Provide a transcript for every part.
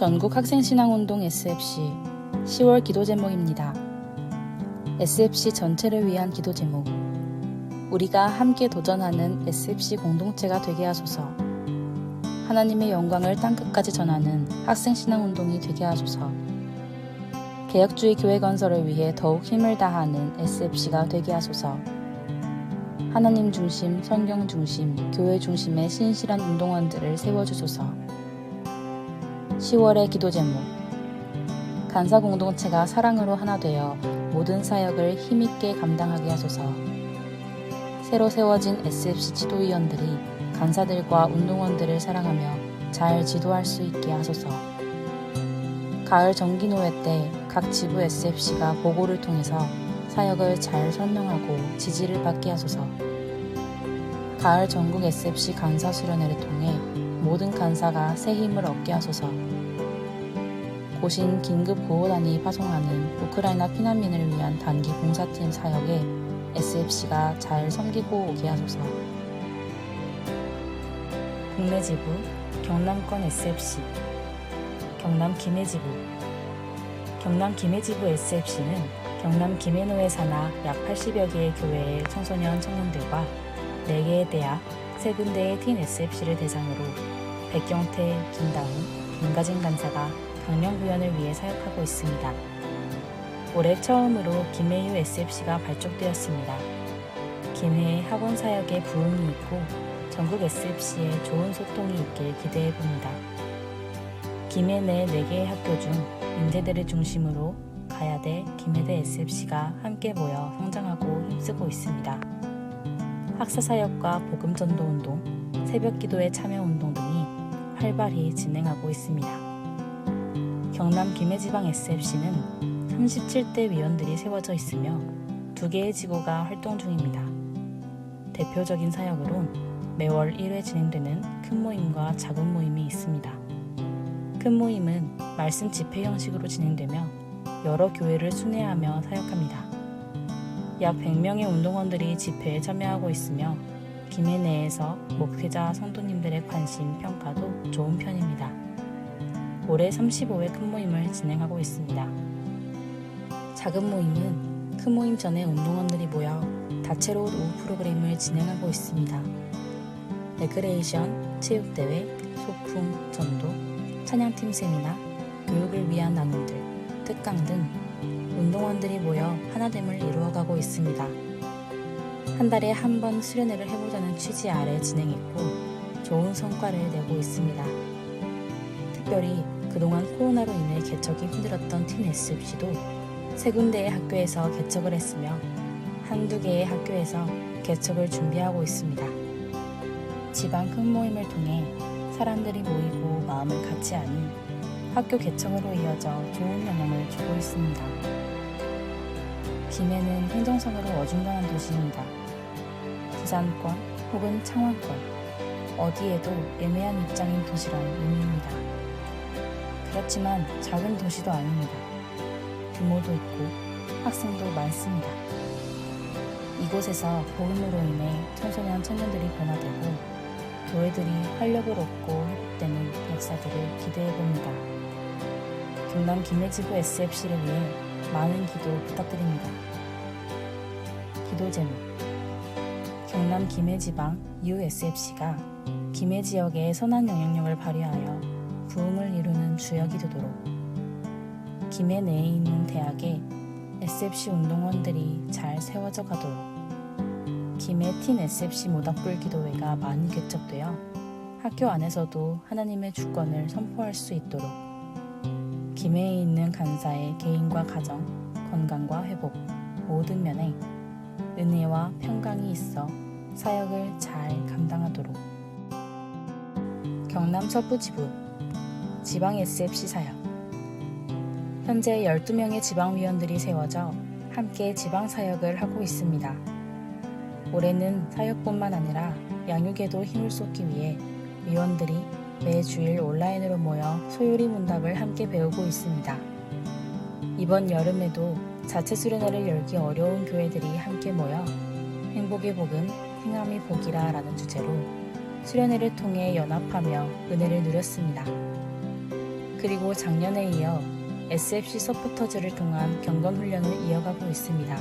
전국 학생신앙운동 SFC 10월 기도 제목입니다. SFC 전체를 위한 기도 제목. 우리가 함께 도전하는 SFC 공동체가 되게 하소서. 하나님의 영광을 땅끝까지 전하는 학생신앙운동이 되게 하소서. 개혁주의 교회 건설을 위해 더욱 힘을 다하는 SFC가 되게 하소서. 하나님 중심, 성경 중심, 교회 중심의 신실한 운동원들을 세워주소서. 10월의 기도 제목. 간사 공동체가 사랑으로 하나 되어 모든 사역을 힘있게 감당하게 하소서. 새로 세워진 SFC 지도위원들이 간사들과 운동원들을 사랑하며 잘 지도할 수 있게 하소서. 가을 정기노회 때 각 지부 SFC가 보고를 통해서 사역을 잘 설명하고 지지를 받게 하소서. 가을 전국 SFC 간사 수련회를 통해 모든 간사가 새 힘을 얻게 하소서. 고신 긴급 보호단이 파송하는 우크라이나 피난민을 위한 단기 봉사팀 사역에 SFC가 잘 섬기고 오게 하소서. 국내 지부 경남권 SFC 경남 김해 지부 경남 김해 지부 SFC는 경남 김해노회 산하 약 80여 개의 교회의 청소년 청년들과 4개의 대학, 3군데의 틴 SFC를 대상으로 백경태, 김다운, 김가진 간사가 강령 구현을 위해 사역하고 있습니다. 올해 처음으로 김해유 SFC가 발족되었습니다. 김해의 학원 사역에 부흥이 있고 전국 SFC에 좋은 소통이 있길 기대해 봅니다. 김해 내 4개의 학교 중 인재들을 중심으로 가야대, 김해대 SFC가 함께 모여 성장하고 힘쓰고 있습니다. 학사사역과 복음전도운동, 새벽기도의 참여운동 활발히 진행하고 있습니다. 경남 김해지방 SFC는 37대 위원들이 세워져 있으며 두 개의 지구가 활동 중입니다. 대표적인 사역으론 매월 1회 진행되는 큰 모임과 작은 모임이 있습니다. 큰 모임은 말씀 집회 형식으로 진행되며 여러 교회를 순회하며 사역합니다. 약 100명의 운동원들이 집회에 참여하고 있으며 김해 내에서 목회자 성도님들의 관심 평가도 좋은 편입니다. 올해 35회 큰 모임을 진행하고 있습니다. 작은 모임은 큰 모임 전에 운동원들이 모여 다채로운 오후 프로그램을 진행하고 있습니다. 레크레이션, 체육대회, 소풍, 전도, 찬양팀 세미나, 교육을 위한 나눔들, 특강 등 운동원들이 모여 하나됨을 이루어가고 있습니다. 한 달에 한 번 수련회를 해보자는 취지 아래 진행했고 좋은 성과를 내고 있습니다. 특별히 그동안 코로나로 인해 개척이 힘들었던 팀 SFC도 세 군데의 학교에서 개척을 했으며 한두 개의 학교에서 개척을 준비하고 있습니다. 지방 큰 모임을 통해 사람들이 모이고 마음을 같이 하니 학교 개척으로 이어져 좋은 영향을 주고 있습니다. 김해는 행정상으로 어중간한 도시입니다. 부산권 혹은 창원권 어디에도 애매한 입장인 도시란 의미입니다. 그렇지만 작은 도시도 아닙니다. 규모도 있고 학생도 많습니다. 이곳에서 복음으로 인해 청소년 청년들이 변화되고 교회들이 활력을 얻고 회복되는 역사들을 기대해 봅니다. 경남 김해지부 SFC를 위해 많은 기도 부탁드립니다. 기도 제목 경남 김해지방 USFC가 김해 지역에 선한 영향력을 발휘하여 부흥을 이루는 주역이 되도록 김해 내에 있는 대학에 SFC 운동원들이 잘 세워져 가도록 김해 틴 SFC 모닥불 기도회가 많이 개척되어 학교 안에서도 하나님의 주권을 선포할 수 있도록 김해에 있는 간사의 개인과 가정, 건강과 회복 모든 면에 은혜와 평강이 있어 사역을 잘 감당하도록 경남 서부지부 지방 SFC 사역 현재 12명의 지방위원들이 세워져 함께 지방 사역을 하고 있습니다. 올해는 사역뿐만 아니라 양육에도 힘을 쏟기 위해 위원들이 매주일 온라인으로 모여 소요리 문답을 함께 배우고 있습니다. 이번 여름에도 자체 수련회를 열기 어려운 교회들이 함께 모여 행복의 복음, 행함이 복이라 라는 주제로 수련회를 통해 연합하며 은혜를 누렸습니다. 그리고 작년에 이어 SFC 서포터즈를 통한 경건 훈련을 이어가고 있습니다.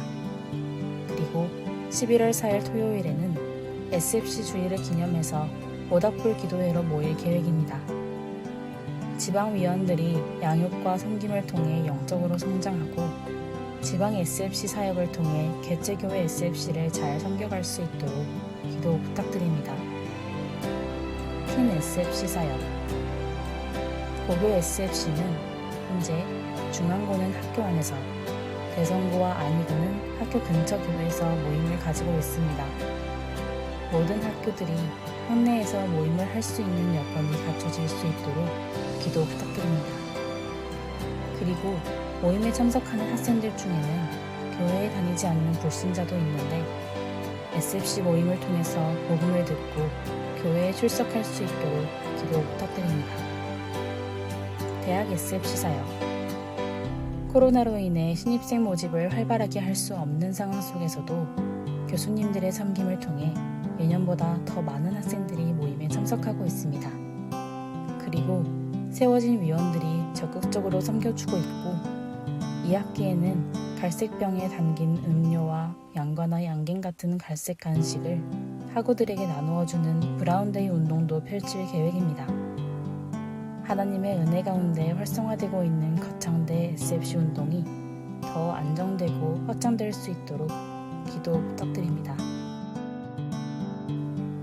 그리고 11월 4일 토요일에는 SFC 주일을 기념해서 모닥불 기도회로 모일 계획입니다. 지방위원들이 양육과 섬김을 통해 영적으로 성장하고 지방 SFC 사역을 통해 개체교회 SFC를 잘 섬겨갈 수 있도록 기도 부탁드립니다. 퀸 SFC 사역 고교 SFC는 현재 중앙고는 학교 안에서 대성고와 안이고는 학교 근처 교회에서 모임을 가지고 있습니다. 모든 학교들이 학내에서 모임을 할 수 있는 여건이 갖춰질 수 있도록 기도 부탁드립니다. 그리고 모임에 참석하는 학생들 중에는 교회에 다니지 않는 불신자도 있는데 SFC 모임을 통해서 복음을 듣고 교회에 출석할 수 있도록 기도 부탁드립니다. 대학 SFC 사역 코로나로 인해 신입생 모집을 활발하게 할 수 없는 상황 속에서도 교수님들의 섬김을 통해 예년보다 더 많은 학생들이 모임에 참석하고 있습니다. 그리고 세워진 위원들이 적극적으로 섬겨주고 있고 이 학기에는 갈색병에 담긴 음료와 양과나 양갱 같은 갈색 간식을 학우들에게 나누어주는 브라운데이 운동도 펼칠 계획입니다. 하나님의 은혜 가운데 활성화되고 있는 거창대 SFC 운동이 더 안정되고 확장될 수 있도록 기도 부탁드립니다.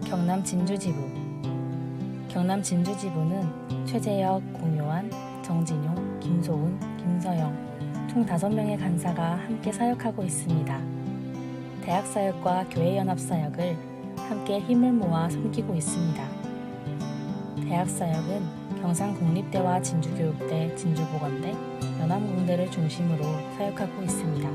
경남 진주지부 경남 진주지부는 최재혁, 공효환, 정진용, 김소은, 김서영 총 5명의 간사가 함께 사역하고 있습니다. 대학 사역과 교회 연합 사역을 함께 힘을 모아 섬기고 있습니다. 대학 사역은 경상국립대와 진주교육대, 진주보건대, 연암공대를 중심으로 사역하고 있습니다.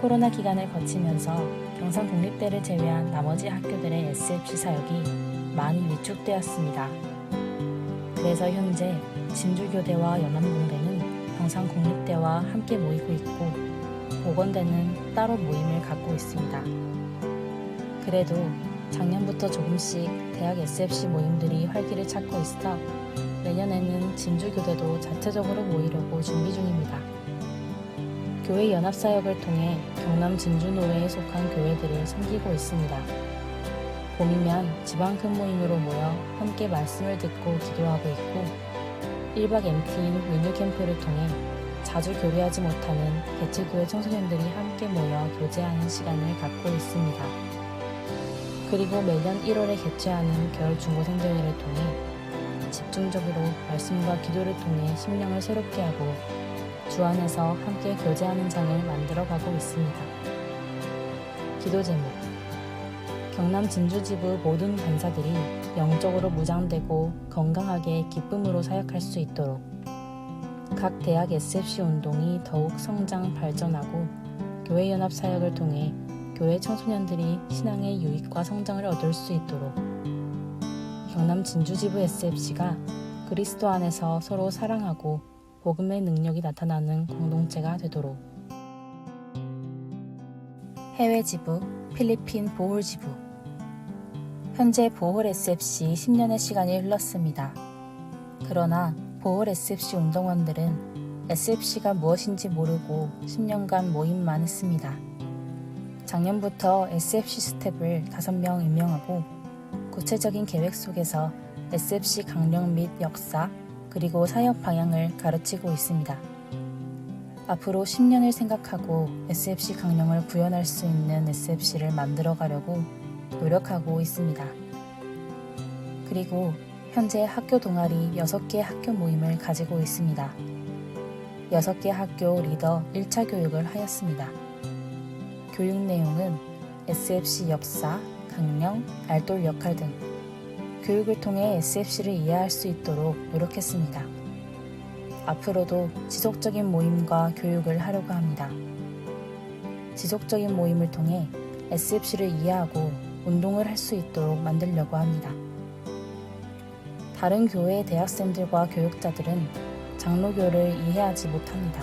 코로나 기간을 거치면서 경상국립대를 제외한 나머지 학교들의 SFC 사역이 많이 위축되었습니다. 그래서 현재 진주교대와 연암공대는 경상 국립대와 함께 모이고 있고 보건대는 따로 모임을 갖고 있습니다. 그래도 작년부터 조금씩 대학 SFC 모임들이 활기를 찾고 있어 내년에는 진주교대도 자체적으로 모이려고 준비 중입니다. 교회 연합사역을 통해 경남 진주노회에 속한 교회들을 섬기고 있습니다. 봄이면 지방 큰 모임으로 모여 함께 말씀을 듣고 기도하고 있고 1박 MT인 리뉴 캠프를 통해 자주 교류하지 못하는 개체교회 청소년들이 함께 모여 교제하는 시간을 갖고 있습니다. 그리고 매년 1월에 개최하는 겨울 중고생 대회를 통해 집중적으로 말씀과 기도를 통해 심령을 새롭게 하고 주 안에서 함께 교제하는 장을 만들어 가고 있습니다. 기도 제목 경남 진주지부 모든 간사들이 영적으로 무장되고 건강하게 기쁨으로 사역할 수 있도록 각 대학 SFC 운동이 더욱 성장 발전하고 교회 연합 사역을 통해 교회 청소년들이 신앙의 유익과 성장을 얻을 수 있도록 경남 진주지부 SFC가 그리스도 안에서 서로 사랑하고 복음의 능력이 나타나는 공동체가 되도록. 해외 지부 필리핀 보홀 지부 현재 보홀 SFC 10년의 시간이 흘렀습니다. 그러나 보홀 SFC 운동원들은 SFC가 무엇인지 모르고 10년간 모임만 했습니다. 작년부터 SFC 스텝을 5명 임명하고 구체적인 계획 속에서 SFC 강령 및 역사 그리고 사역 방향을 가르치고 있습니다. 앞으로 10년을 생각하고 SFC 강령을 구현할 수 있는 SFC를 만들어 가려고 노력하고 있습니다. 그리고 현재 학교 동아리 6개 학교 모임을 가지고 있습니다. 6개 학교 리더 1차 교육을 하였습니다. 교육 내용은 SFC 역사, 강령, 알돌 역할 등 교육을 통해 SFC를 이해할 수 있도록 노력했습니다. 앞으로도 지속적인 모임과 교육을 하려고 합니다. 지속적인 모임을 통해 SFC를 이해하고 운동을 할 수 있도록 만들려고 합니다. 다른 교회의 대학생들과 교육자들은 장로교를 이해하지 못합니다.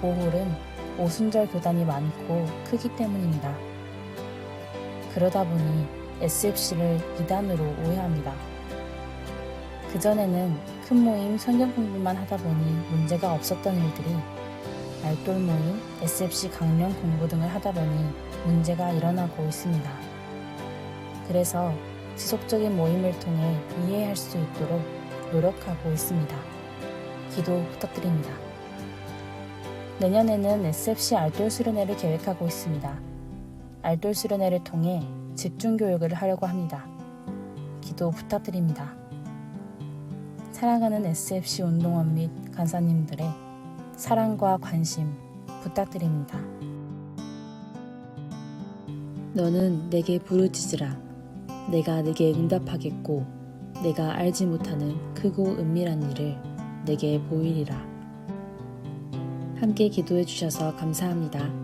보홀은 오순절 교단이 많고 크기 때문입니다. 그러다 보니 SFC를 이단으로 오해합니다. 그전에는 큰 모임 성경 공부만 하다 보니 문제가 없었던 일들이 알돌 모임, SFC 강령 공부 등을 하다 보니 문제가 일어나고 있습니다. 그래서 지속적인 모임을 통해 이해할 수 있도록 노력하고 있습니다. 기도 부탁드립니다. 내년에는 SFC 알돌 수련회를 계획하고 있습니다. 알돌 수련회를 통해 집중 교육을 하려고 합니다. 기도 부탁드립니다. 사랑하는 SFC 운동원 및 간사님들의 사랑과 관심 부탁드립니다. 너는 내게 부르짖으라. 내가 내게 응답하겠고, 내가 알지 못하는 크고 은밀한 일을 내게 보이리라. 함께 기도해 주셔서 감사합니다.